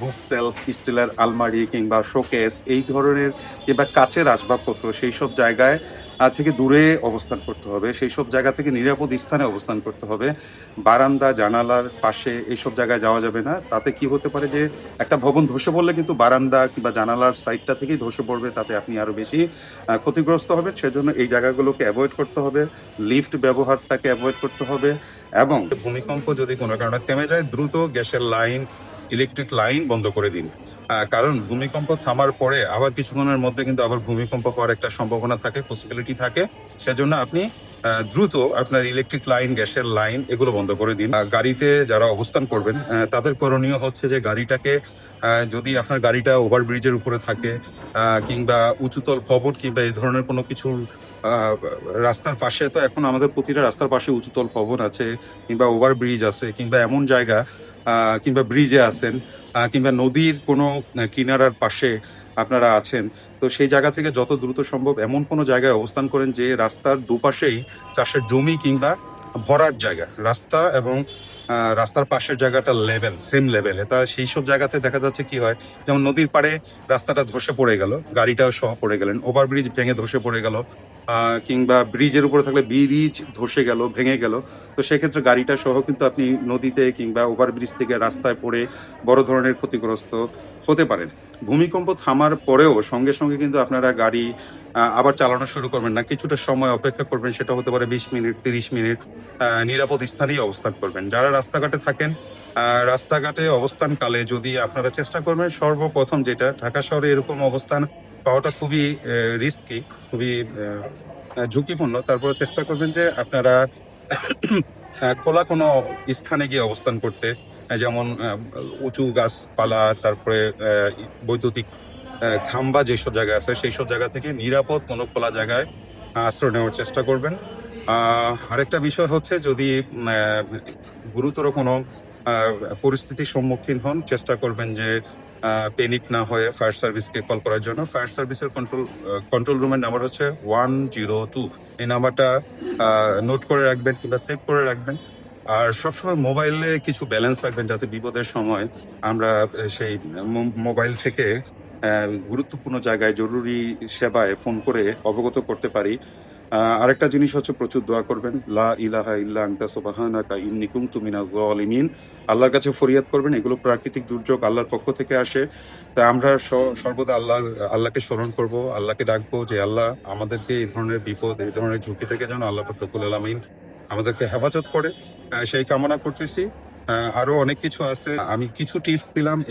বুক self, স্টিলের আলমারি কিংবা শোকেস, এই ধরনের কিংবা কাচের আসবাবপত্র সেই সব জায়গায় থেকে দূরে অবস্থান করতে হবে। সেই সব জায়গা থেকে নিরাপদ স্থানে অবস্থান করতে হবে। বারান্দা, জানালার পাশে এইসব জায়গায় যাওয়া যাবে না। তাতে কি হতে পারে যে একটা ভবন ধসে পড়লে কিন্তু বারান্দা কিংবা জানালার সাইডটা থেকেই ধসে পড়বে, তাতে আপনি আরও বেশি ক্ষতিগ্রস্ত হবেন। সেজন্য এই জায়গাগুলোকে অ্যাভয়েড করতে হবে। লিফট ব্যবহারটাকে অ্যাভয়েড করতে হবে এবং ভূমিকম্প যদি কোনো কারণে থেমে যায়, দ্রুত গ্যাসের লাইন ইলেকট্রিক লাইন বন্ধ করে দিন। কারণ ভূমিকম্প থামার পরে আবার কিছুক্ষণের মধ্যে কিন্তু আবার ভূমিকম্প হওয়ার একটা সম্ভাবনা থাকে পসিবিলিটি থাকে। সেজন্য আপনি দ্রুত আপনার ইলেকট্রিক লাইন গ্যাসের লাইন এগুলো বন্ধ করে দিন। গাড়িতে যারা অবস্থান করবেন তাদের করণীয় হচ্ছে যে গাড়িটাকে যদি আপনার গাড়িটা ওভারব্রিজের উপরে থাকে কিংবা উঁচুতল ভবন কিংবা এই ধরনের কোনো কিছু রাস্তার পাশে, তো এখন আমাদের প্রতিটা রাস্তার পাশে উঁচুতল ভবন আছে, কিংবা ওভারব্রিজ আছে, কিংবা এমন জায়গা কিংবা ব্রিজে আছেন কিংবা নদীর কোনো কিনারার পাশে আপনারা আছেন, তো সেই জায়গা থেকে যত দ্রুত সম্ভব এমন কোনো জায়গায় অবস্থান করেন যে রাস্তার দুপাশেই চাষের জমি কিংবা ভরার জায়গা। রাস্তা এবং রাস্তার পাশের জায়গাটা লেভেল সেম লেভেলে তা সেই সব জায়গাতে দেখা যাচ্ছে কি হয়, যেমন নদীর পাড়ে রাস্তাটা ধসে পড়ে গেল, গাড়িটাও সহ পড়ে গেলেন ওভারব্রিজ ভেঙে ধসে পড়ে গেল কিংবা ব্রিজের উপরে থাকলে ব্রিজ ধসে গেল, ভেঙে গেল, তো সেক্ষেত্রে গাড়িটা সহ কিন্তু আপনি নদীতে কিংবা ওভারব্রিজ থেকে রাস্তায় পড়ে বড় ধরনের ক্ষতিগ্রস্ত হতে পারেন। ভূমিকম্প থামার পরেও সঙ্গে সঙ্গে কিন্তু আপনারা গাড়ি আবার চালানো শুরু করবেন না। কিছুটা সময় অপেক্ষা করবেন, সেটা হতে পারে বিশ মিনিট, তিরিশ মিনিট নিরাপদ স্থানেই অবস্থান করবেন। যারা রাস্তাঘাটে থাকেন রাস্তাঘাটে অবস্থানকালে যদি আপনারা চেষ্টা করবেন, সর্বপ্রথম যেটা, ঢাকা শহরে এরকম অবস্থান পাওয়াটা খুবই রিস্কি খুবই ঝুঁকিপূর্ণ। তারপরে চেষ্টা করবেন যে আপনারা খোলা কোনো স্থানে গিয়ে অবস্থান করতে যেমন উঁচু গাছপালা, তারপরে বৈদ্যুতিক খাম্বা যেসব জায়গা আছে সেই সব জায়গা থেকে নিরাপদ কোনো খোলা জায়গায় আশ্রয় নেওয়ার চেষ্টা করবেন। আরেকটা বিষয় হচ্ছে যদি গুরুতর কোনো পরিস্থিতির সম্মুখীন হন, চেষ্টা করবেন যে পেনিক না হয়ে ফায়ার সার্ভিসকে কল করার জন্য ফায়ার সার্ভিসের কন্ট্রোল কন্ট্রোল রুমের নাম্বার হচ্ছে ওয়ান জিরো টু এই নাম্বারটা নোট করে রাখবেন কিংবা সেভ করে রাখবেন। আর সবসময় মোবাইলে কিছু ব্যালেন্স রাখবেন যাতে বিপদের সময় আমরা সেই মোবাইল থেকে গুরুত্বপূর্ণ জায়গায় জরুরি সেবায় ফোন করে অবগত করতে পারি। আরেকটা জিনিস হচ্ছে প্রচুর দোয়া করবেন। লা ইলাহা ইল্লা আনতা সুবহানাকা ইন্নী কুনতু মিনাজ জালিমিন আল্লাহর কাছে ফরিয়াদ করবেন এগুলো প্রাকৃতিক দুর্যোগ আল্লাহর পক্ষ থেকে আসে। তা আমরা সর্বদা আল্লাহ আল্লাহকে স্মরণ করব আল্লাহকে ডাকবো যে আল্লাহ আমাদেরকে এই ধরনের বিপদ এই ধরনের ঝুঁকি থেকে যেন আল্লাহ রব্বুল আলামিন আমাদেরকে হেফাজত করে। সেই কামনা করতেছি। আহ, আরও অনেক কিছু আছে। আমি কিছু টিপস দিলাম।